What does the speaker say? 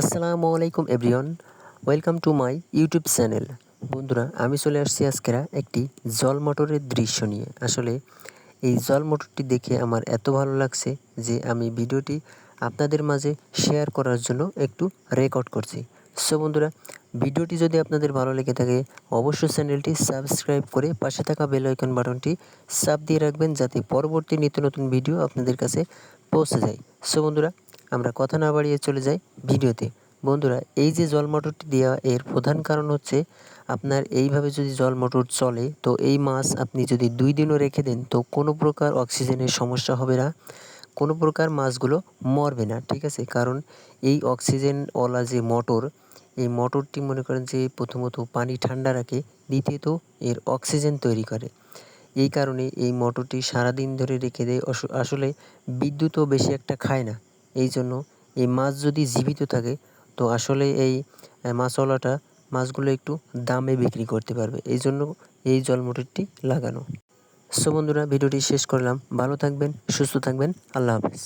আসসালামু আলাইকুম, everyone. Welcome to my YouTube channel. বন্ধুরা, আমি চলে আসছি আজকেরা একটি জল মোটরের দৃশ্য নিয়ে। আসলে এই জল মোটরটি দেখে আমার এত ভালো লাগছে যে আমি ভিডিওটি আপনাদের মাঝে শেয়ার করার জন্য একটু রেকর্ড করছি। সো বন্ধুরা, ভিডিওটি যদি আপনাদের ভালো লেগে থাকে, অবশ্যই চ্যানেলটি সাবস্ক্রাইব করে পাশে থাকা বেল আইকন বাটনটি চাপ দিয়ে রাখবেন যাতে পরবর্তী নিত্য নতুন ভিডিও আপনাদের কাছে পৌঁছে যায়। সো বন্ধুরা আমরা কথা না বাড়িয়ে চলে যাই ভিডিওতে। বন্ধুরা, এই যে জল মোটরটি দেওয়া, এর প্রধান কারণ হচ্ছে আপনার এইভাবে যদি জল মোটর চলে, তো এই মাছ আপনি যদি দুই দিনও রেখে দেন, তো কোনো প্রকার অক্সিজেনের সমস্যা হবে না। কোনো প্রকার মাছগুলো মরবে না, ঠিক আছে? কারণ এই অক্সিজেনওয়ালা যে মোটর, এই মোটরটি মনে করেন যে প্রথমত পানি ঠান্ডা রাখে, দ্বিতীয়ত এর অক্সিজেন তৈরি করে। এই কারণে এই মোটরটি সারাদিন ধরে রেখে দেয় আসলে বিদ্যুৎও বেশি একটা খায় না। এই জন্য এই মাছ যদি জীবিত থাকে, তো আসলে এই মাছওয়ালাটা মাছগুলো একটু দামে বিক্রি করতে পারবে। এই জন্য এই জল মোটরটি লাগানো। সো বন্ধুরা, ভিডিওটি শেষ করলাম। ভালো থাকবেন, সুস্থ থাকবেন। আল্লাহ হাফিজ।